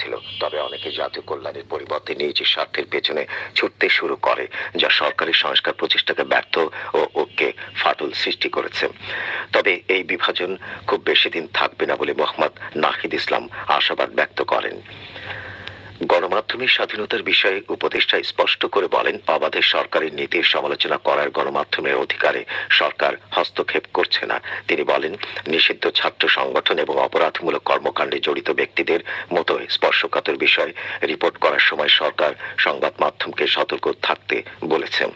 ছিল। তবে অনেকে জাতীয় কল্যাণের পরিবর্তে নিজ স্বার্থের পেছনে ছুটতে শুরু করে, যা সরকারি সংস্কার প্রচেষ্টাকে ব্যর্থ ও ঐক্যে ফাটল সৃষ্টি করেছে। তবে এই বিভাজন খুব বেশি দিন থাকবে না বলে মোহাম্মদ নাহিদ ইসলাম আশাবাদ ব্যক্ত করেন। গণমাধ্যমের স্বাধীনতার বিষয়ে উপদেষ্টা স্পষ্ট করে বলেন অবাধে সরকারের নীতির সমালোচনা করার গণমাধ্যমের অধিকারে সরকার হস্তক্ষেপ করছে না। তিনি বলেন, নিষিদ্ধ ছাত্র সংগঠন এবং অপরাধমূলক কর্মকাণ্ডে জড়িত ব্যক্তিদের মতো স্পর্শকাতর বিষয় রিপোর্ট করার সময় সরকার সংবাদ মাধ্যমকে সতর্ক থাকতে বলেছেন।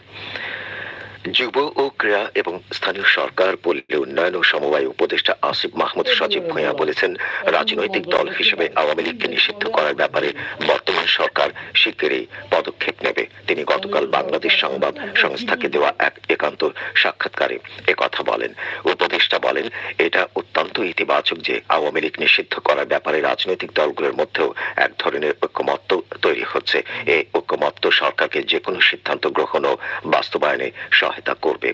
যুব ও ক্রীড়া এবং স্থানীয় সরকার, পল্লী উন্নয়ন ও সমবায় উপদেষ্টা আসিফ মাহমুদ সজীব ভূঁইয়া বলেছেন, রাজনৈতিক দল হিসেবে আওয়ামী লীগকে নিষিদ্ধ করার ব্যাপারে বর্তমান সরকার শিগগিরই পদক্ষেপ নেবে। তিনি গতকাল বাংলাদেশ সংবাদ সংস্থাকে দেওয়া এক একান্ত সাক্ষাৎকারে কথা বলেন। উপদেষ্টা বলেন, এটা অত্যন্ত ইতিবাচক যে আওয়ামী লীগ নিষিদ্ধ করার ব্যাপারে রাজনৈতিক দলগুলোর মধ্যেও এক ধরনের ঐক্যমত্য তৈরি হচ্ছে। এই ঐক্যমত্য সরকারকে যে কোনো সিদ্ধান্ত গ্রহণ ও বাস্তবায়নে সহায়তা করবে।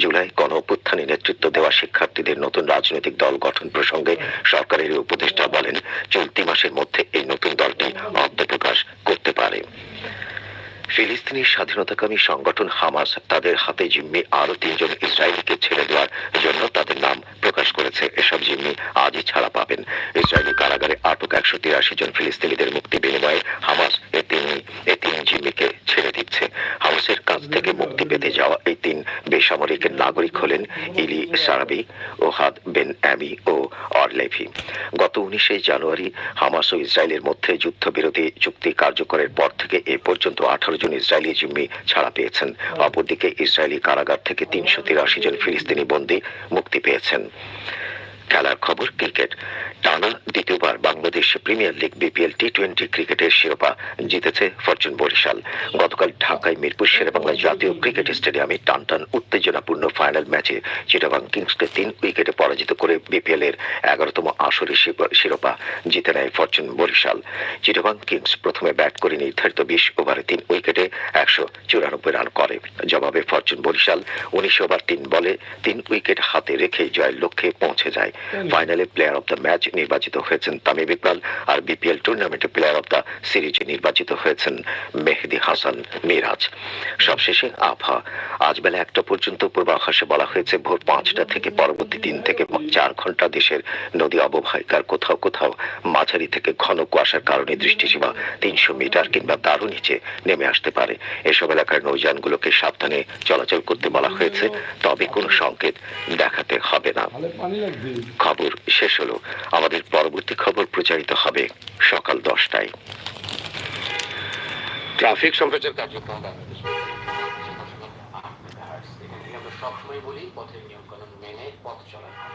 জুলাই গণ অভ্যুত্থানে নেতৃত্ব দেওয়া শিক্ষার্থীদের নতুন রাজনৈতিক দল গঠন প্রসঙ্গে সরকারের উপদেষ্টা বলেন, চলতি মাসের মধ্যে এই নতুন দলটি আত্মপ্রকাশ করতে পারে। ফিলিস্তিনি স্বাধীনতাকামী সংগঠন হামাস তাদের হাতে জিম্মি আরও তিনজন ইসরায়েলিকে ছেড়ে দেওয়ার জন্য তাদের নাম প্রকাশ করেছে। এসব জিম্মি আজই ছাড়া পাবেন। ইসরায়েলি কারাগারে আটক একশো তিরাশি জন ফিলিস্তিনিদের মুক্তি বিনিময়ে হামাস এ তিন জিম্মিকে হামাসের কাছ থেকে মুক্তি পেতে যাওয়া এই তিন বেসামরিক নাগরিক হলেন ইলি সারাবি, ওহাদ বেন অ্যামি ও অরলেভি। গত উনিশে জানুয়ারি হামাস ও ইসরায়েলের মধ্যে যুদ্ধবিরতি চুক্তি কার্যকরের পর থেকে এ পর্যন্ত আঠারো জন ইসরায়েলি জিম্মি ছাড়া পেয়েছেন। অপরদিকে ইসরায়েলি কারাগার থেকে তিনশো তিরাশি জন ফিলিস্তিনি বন্দী মুক্তি পেয়েছেন। খেলার খবর, ক্রিকেট। টানা দ্বিতীয়বার Bangladesh premier league BPL T twenty ক্রিকেটের শিরোপা জিতেছে ফরচুন বরিশাল। গতকাল ঢাকায় মিরপুর শেরেবাংলা জাতীয় ক্রিকেট স্টেডিয়ামে টানটান উত্তেজনাপূর্ণ ফাইনাল ম্যাচে চিটাগাং কিংসকে তিন উইকেটে পরাজিত করে বিপিএল এর এগারোতম আসরের শিরোপা- জিতে নেয় ফরচুন বরিশাল। চিটাগাং কিংস প্রথমে ব্যাট করে নির্ধারিত বিশ ওভারে তিন উইকেটে একশো চুরানব্বই রান করে। জবাবে ফরচুন বরিশাল উনিশ ওভার তিন বলে তিন উইকেট হাতে রেখে জয়ের লক্ষ্যে পৌঁছে যায়। ফাইনালে প্লেয়ার অফ দ্য ম্যাচ নির্বাচিত হয়েছেন তামিম ইকবাল আর বিপিএল টুর্নামেন্টে প্লেয়ার অফ দ্য সিরিজে নির্বাচিত হয়েছেন মেহেদি হাসান মিরাজ। সবশেষে আবহাওয়া আজ বেলা একটা পর্যন্ত পূর্বাভাসে বলা হয়েছে ভোর পাঁচটা থেকে পরবর্তী তিন থেকে চার ঘণ্টা দেশের নদী অববাহিকার কোথাও কোথাও মাঝারি থেকে ঘন কুয়াশার কারণে দৃষ্টিসীমা তিনশো মিটার কিংবা তারও নিচে নেমে আসতে পারে। এসব এলাকার নৌযানগুলোকে সাবধানে চলাচল করতে বলা হয়েছে তবে কোনো সংকেত দেখাতে হবে না। খবর শেষ হলো। আমাদের পরবর্তী খবর প্রচারিত হবে সকাল দশটায়। ট্রাফিক সম্প্রচার কার্যক্রম সবসময় বলি, পথের নিয়ম কানুন মেনে পথ চলা